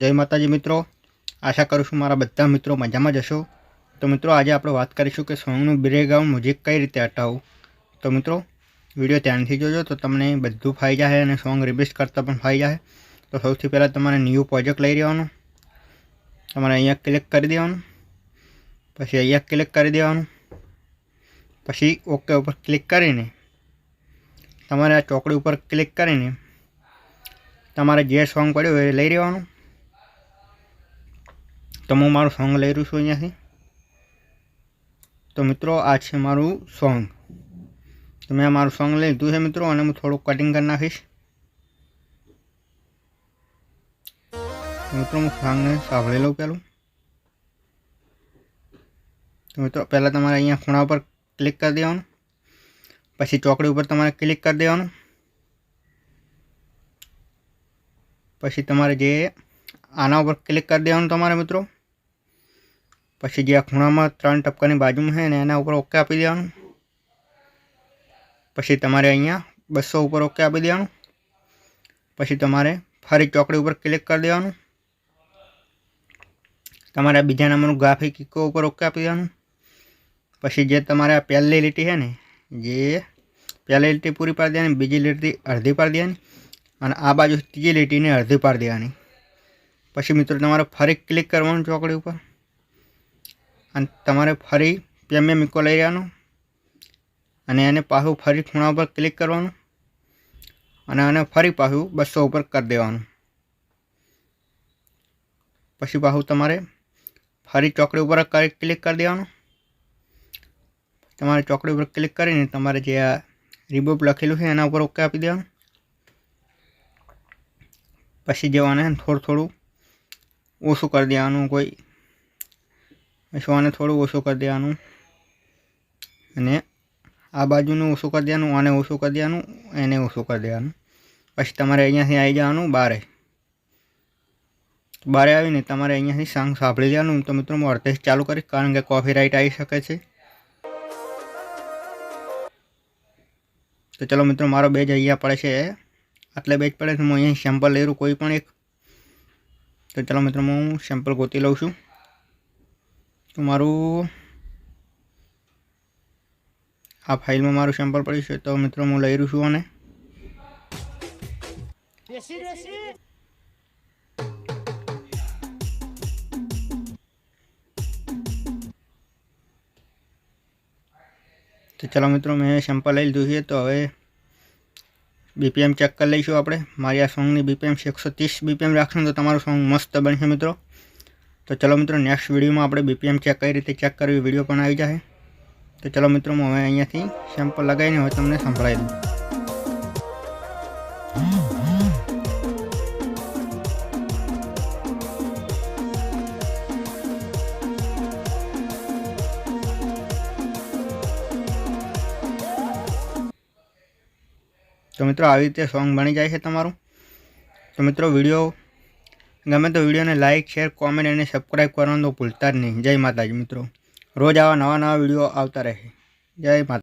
જય માતાજી મિત્રો. આશા કરું છું મારા બધા મિત્રો મજામાં જશો તો મિત્રો, આજે આપણે વાત કરીશું કે સોંગનું બ્રેકગ્રાઉન્ડ મ્યુઝિક કઈ રીતે હટાવવું? તો મિત્રો, વીડિયો ધ્યાનથી જોજો તો તમને બધું ફાઈ જાય અને સોંગ રિલીઝ કરતાં પણ ફાઈ જાય તો સૌથી પહેલાં તમારે ન્યૂ પ્રોજેક્ટ લઈ રહેવાનું તમારે અહીંયા ક્લિક કરી દેવાનું. પછી અહીંયા ક્લિક કરી દેવાનું. પછી ઓકે ઉપર ક્લિક કરીને તમારે આ ચોકડી ઉપર ક્લિક કરીને તમારે જે સોંગ પડ્યું એ લઈ રહેવાનું તો હું મારું સોંગ લઈ રહ્યું છું અહીંયાથી. તો મિત્રો, આ છે મારું સોંગ તો મેં મારું સોંગ લઈ લીધું છે મિત્રો, અને હું થોડુંક કટિંગ કરી નાખીશ. મિત્રો, હું સોંગને સાંભળી લઉં પહેલું તો મિત્રો, પહેલાં તમારે અહીંયા ખૂણા ઉપર ક્લિક કરી દેવાનું. પછી ચોકડી ઉપર તમારે ક્લિક કરી દેવાનું. પછી તમારે જે આના ઉપર ક્લિક કરી દેવાનું તમારે મિત્રો. પછી જે આ ખૂણામાં ત્રણ ટપકાની બાજુમાં છે ને એના ઉપર ઓકે આપી દેવાનું. પછી તમારે અહીંયા બસો ઉપર ઓકે આપી દેવાનું. પછી તમારે ફરી ચોકડી ઉપર ક્લિક કરી દેવાનું. તમારે બીજા નંબરનું ગ્રાફિક ઇકો ઉપર ઓકે આપી દેવાનું. પછી જે તમારે આ પહેલી લીટી છે ને, જે પહેલી લીટી પૂરી પાડી દેવાની, બીજી લીટી અડધી પાડી દેવાની અને આ બાજુ ત્રીજી લીટીને અડધી પાડી દેવાની. પછી મિત્રો તમારે ફરી ક્લિક કરવાનું ચોકડી ઉપર. અને તમારે ફરી પ્રેમિયમ ઇકો લઈ જવાનું. અને એને પાછું ફરી ખૂણા ઉપર ક્લિક કરવાનું. અને આને ફરી પાછું બસો ઉપર કરી દેવાનું. પછી પાછું તમારે ફરી ચોકડી ઉપર ક્લિક કરી દેવાનું. તમારે ચોકડી ઉપર ક્લિક કરીને તમારે જે આ રિબોપ લખેલું છે એના ઉપર ઓકે આપી દેવાનું. પછી જવાને થોડું થોડું ઓછું કરી દેવાનું, કોઈ આને થોડું ઓછું કરી દેવાનું. અને આ બાજુનું ઓછું કરી દેવાનું, આને ઓછું કરી દેવાનું, એને ઓછું કરી દેવાનું. પછી તમારે અહીંયાથી આવી જવાનું બારે. બારે આવીને તમારે અહીંયાથી સાંગ સાંભળી લેવાનું. તો મિત્રો, હું અડધેથી ચાલુ કરીશ, કારણ કે કોફી રાઇટ આવી શકે છે. તો ચલો મિત્રો, મારો બેજ અહીંયા પડે છે. આટલે બેજ પડે છે, હું અહીંયા સેમ્પલ લઈ રહ્યું, કોઈ પણ એક. તો ચલો મિત્રો, હું સેમ્પલ ગોતી લઉં છું. તો મારું આ ફાઇલમાં મારું સેમ્પલ પડ્યું છે, તો મિત્રો હું લઈ રહ્યું છું અને તો ચાલો મિત્રો, મેં સેમ્પલ લઈ લીધું છે, તો હવે બીપીએમ ચેક કરી લઈશું આપણે. મારી આ સોંગની બીપીએમ છે એકસો ત્રીસ બીપીએમ રાખશું તો તમારું સોંગ મસ્ત બનશે મિત્રો. તો ચલો મિત્રો નેક્સ્ટ વિડીયોમાં આપણે બીપીએમ ચેક કઈ રીતે ચેક કરવી, વીડિયો પણ આવી જાય તો ચલો મિત્રો, હું હવે અહીંયાથી સેમ્પલ લગાવીને હવે તમને સંભળાવી દઉં. તો મિત્રો, આવી રીતે સોંગ બની જાય છે તમારું. તો મિત્રો, વીડિયો ગમે તો વિડીયોને લાઇક શેર કોમેન્ટ અને સબસ્ક્રાઈબ કરવાનું તો ભૂલતા જ નહીં. જય માતાજી મિત્રો. રોજ આવા નવા નવા વીડિયો આવતા રહે. જય માતા